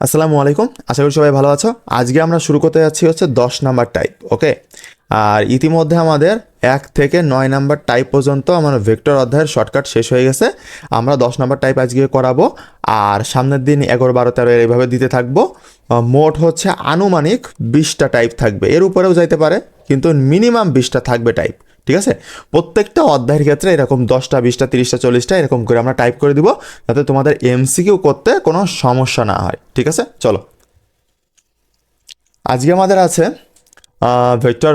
আসসালামু আলাইকুম। আশা করি সবাই ভালো আছো। আজকে আমরা শুরু করতে যাচ্ছি হচ্ছে দশ নাম্বার টাইপ ওকে আর ইতিমধ্যে আমাদের এক থেকে নয় নাম্বার টাইপ পর্যন্ত আমার ভেক্টর অধ্যায়ের শর্টকাট শেষ হয়ে গেছে। আমরা দশ নাম্বার টাইপ আজকে করাবো। আর সামনের দিন এগারো, বারো, তেরো এইভাবে দিতে থাকব। মোট হচ্ছে আনুমানিক বিশটা টাইপ থাকবে। এর উপরেও যাইতে পারে। কিন্তু মিনিমাম বিশটা থাকবে টাইপ ঠিক আছে? প্রত্যেকটা অধ্যায়ের ক্ষেত্রে এরকম দশটা, বিশটা, তিরিশটা, চল্লিশটা এরকম করে আমরা টাইপ করে দিব, যাতে তোমাদের এমসিকিউ করতে কোনো সমস্যা না হয়, ঠিক আছে? চলো। আজকে আমাদের আছে ভেক্টর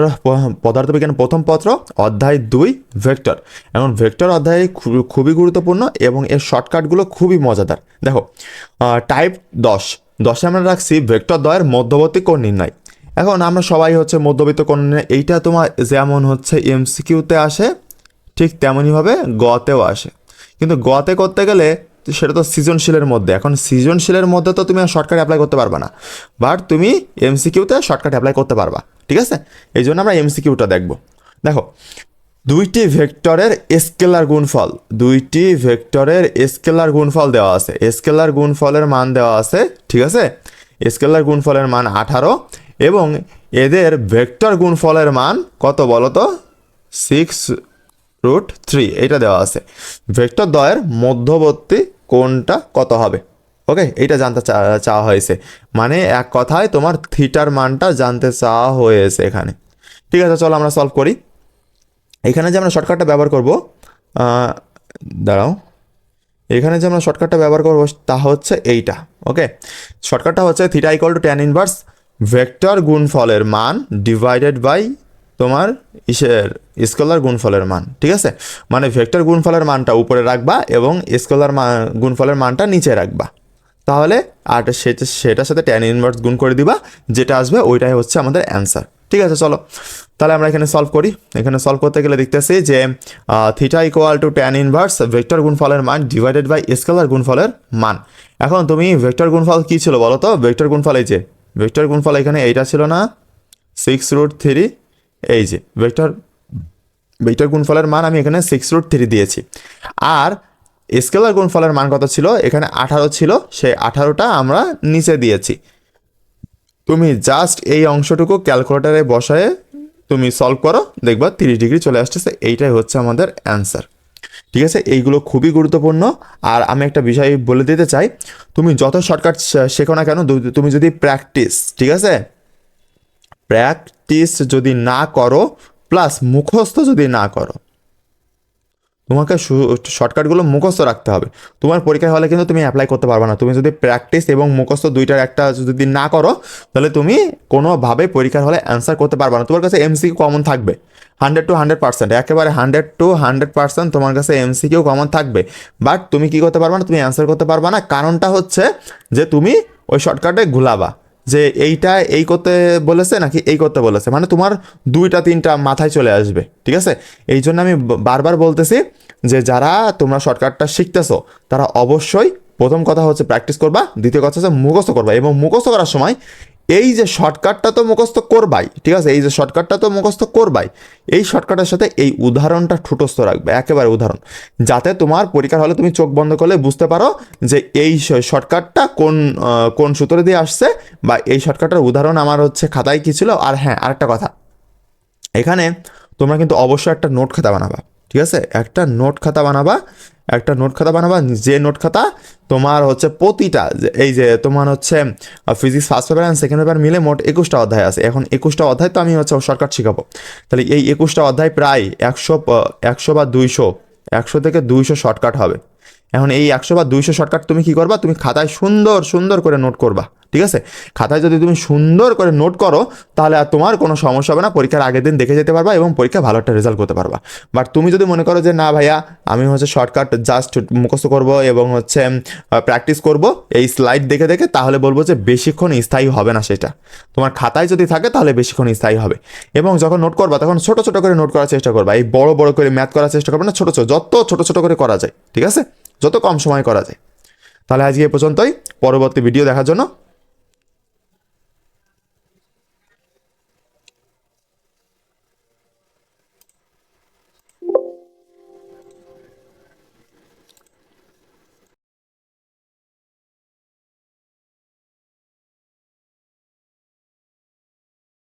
পদার্থবিজ্ঞান প্রথম পত্র, অধ্যায় দুই, ভেক্টর। এখন ভেক্টর অধ্যায় খুবই গুরুত্বপূর্ণ এবং এর শর্টকাটগুলো খুবই মজাদার। দেখো টাইপ দশ, দশে আমরা রাখছি ভেক্টর দ্বয়ের মধ্যবর্তী কোণ নির্ণয়। এখন আমরা সবাই হচ্ছে মধ্যবিত্ত কোণ নির্ণয় এইটা তোমার যেমন হচ্ছে এমসিকিউতে আসে, ঠিক তেমনইভাবে গতেও আসে। কিন্তু গতে করতে গেলে সেটা তো সৃজনশীলের মধ্যে, এখন সৃজনশীলের মধ্যে তো তুমি শর্টকাট অ্যাপ্লাই করতে পারবে না। বাট তুমি এমসিকিউতে শর্টকাট অ্যাপ্লাই করতে পারবা, ঠিক আছে? এই জন্য আমরা এমসিকিউটা দেখব। দেখো, দুইটি ভেক্টরের স্কেলার গুণফল, দুইটি ভেক্টরের স্কেলার গুণফল দেওয়া আছে। স্কেলার গুণফলের মান দেওয়া আছে, ঠিক আছে? স্কেলার গুণফলের মান আঠারো এবং এদের ভেক্টর গুণফলের মান কত বলো তো সিক্স রুট থ্রি এটা দেওয়া আছে। ভেক্টর দ্বয়ের মধ্যবর্তী কোণটা কত হবে? ওকে এটা জানতে চাওয়া হয়েছে। মানে এক কথায় তোমার থিটার মানটা জানতে চাওয়া হয়েছে এখানে। ঠিক আছে, চলো আমরা সলভ করি। এখানে যে আমরা শর্টকাটটা ব্যবহার করব দাঁড়াও। এখানে যে আমরা শর্টকাটটা ব্যবহার করব, তা হচ্ছে এইটা। ওকে শর্টকাটটা হচ্ছে theta equal to tan inverse vector গুণফলের মান ডিভাইডেড বাই তোমার ইসের স্কলার গুণফলের মান, ঠিক আছে? মানে ভেক্টর গুণফলের মানটা উপরে রাখবা এবং স্কলার গুণফলের মানটা নিচে রাখবা। তাহলে আর সেটা সেটার সাথে ট্যান ইনভার্স গুণ করে দিবা, যেটা আসবে ওইটাই হচ্ছে আমাদের অ্যান্সার ঠিক আছে? চলো, তাহলে আমরা এখানে সলভ করি। এখানে সলভ করতে গেলে দেখতেছি যে theta equal to tan inverse vector গুণফলের মান ডিভাইডেড বাই স্কেলার গুণফলের মান। এখন তুমি ভেক্টর গুণফল কী ছিল বলো তো? ভেক্টর গুণফল এই যে ভেক্টর গুণফল এখানে এইটা ছিল না? সিক্স রুট থ্রি এই যে ভেক্টর ভেক্টর গুণফলের মান আমি এখানে সিক্স রুট থ্রি দিয়েছি। আর স্কেলার গুণফলের মান কত ছিল? এখানে আঠারো ছিল, সেই আঠারোটা আমরা নিচে দিয়েছি। তুমি জাস্ট এই অংশটুকু ক্যালকুলেটারে বসায়ে তুমি সলভ করো, দেখবা তিরিশ ডিগ্রি চলে আসতেছে, এইটাই হচ্ছে আমাদের অ্যান্সার ঠিক আছে? এইগুলো খুবই গুরুত্বপূর্ণ। আর আমি একটা বিষয় বলে দিতে চাই, তুমি যত শর্টকাট শেখো না কেন তুমি যদি প্র্যাকটিস ঠিক আছে? প্র্যাকটিস যদি না করো প্লাস মুখস্থ যদি না করো তোমাকে শর্টকাটগুলো মুখস্থ রাখতে হবে। তোমার পরীক্ষা হলে কিন্তু তুমি অ্যাপ্লাই করতে পারবে না। তুমি যদি প্র্যাকটিস এবং মুখস্থ দুইটার একটা যদি না করো, তাহলে তুমি কোনোভাবে পরীক্ষার হলে অ্যান্সার করতে পারবে না। তোমার কাছে এমসিকিউ কমন থাকবে। হান্ড্রেড টু হান্ড্রেড পার্সেন্ট একেবারে হান্ড্রেড টু হান্ড্রেড পার্সেন্ট তোমার কাছে এমসিকিউ কমন থাকবে। বাট তুমি কি করতে পারবে না? তুমি অ্যান্সার করতে পারবে না। কারণটা হচ্ছে যে তুমি ওই শর্টকাটে ঘুলাবা। যে এইটা এই করতে বলেছে নাকি এই করতে বলেছে? মানে তোমার দুইটা, তিনটা মাথায় চলে আসবে, ঠিক আছে? এই জন্য আমি বারবার বলতেছি যে যারা তোমরা শর্টকাটটা শিখতেছো, তারা অবশ্যই প্রথম কথা হচ্ছে প্র্যাকটিস করবা, দ্বিতীয় কথা হচ্ছে মুখস্থ করবা এবং মুখস্থ করার সময় এই যে শর্টকাটটা তো মুখস্থ করবাই, ঠিক আছে? এই যে শর্টকাটটা তো মুখস্থ করবাই, এই শর্টকাটের সাথে এই উদাহরণটা ঠুটস্থ রাখবে, একেবারে উদাহরণ। যাতে তোমার পরীক্ষার হলে তুমি চোখ বন্ধ করলে বুঝতে পারো যে এই শর্টকাটটা কোন কোন সূত্র দিয়ে আসছে বা এই শর্টকাটের উদাহরণ আমার হচ্ছে খাতায় কী ছিল? আর হ্যাঁ আরেকটা কথা। এখানে তোমরা কিন্তু অবশ্যই একটা নোট খাতা বানাবা, ঠিক আছে? একটা নোট খাতা বানাবা একটা নোট খাতা বানাবা, যে নোট খাতা তোমার হচ্ছে প্রতিটা এই যে তোমার হচ্ছে physics first paper and second paper মিলে মোট একুশটা অধ্যায় আছে। এখন একুশটা অধ্যায় তো আমি হচ্ছে শর্টকাট শেখাবো। তাহলে এই একুশটা অধ্যায় প্রায় একশো একশো বা দুইশো, একশো থেকে দুইশো শর্টকাট হবে। এখন এই একশো বা দুইশো শর্টকাট তুমি কি করবা? তুমি খাতায় সুন্দর সুন্দর করে নোট করবা, ঠিক আছে? খাতায় যদি তুমি সুন্দর করে নোট করো, তাহলে আর তোমার কোনো সমস্যা হবে না, পরীক্ষার আগের দিন দেখে যেতে পারবা এবং পরীক্ষা ভালো একটা রেজাল্ট করতে পারবা। বাট তুমি যদি মনে করো যে, না ভাইয়া, আমি হচ্ছে শর্টকাট জাস্ট মুখস্থ করব এবং হচ্ছে প্র্যাকটিস করব, এই স্লাইড দেখে দেখে, তাহলে বলব যে বেশিক্ষণ স্থায়ী হবে না সেটা। তোমার খাতায় যদি থাকে, তাহলে বেশিক্ষণ স্থায়ী হবে। এবং যখন নোট করবা, তখন ছোট ছোট করে নোট করার চেষ্টা করবা। এই বড় বড় করে ম্যাথ করার চেষ্টা করবে না, ছোট ছোট, যত ছোট ছোট করে করা যায়, ঠিক আছে? যত কম সময় করা যায়। তাহলে আজকে এ পর্যন্তই। পরবর্তী ভিডিও দেখার জন্য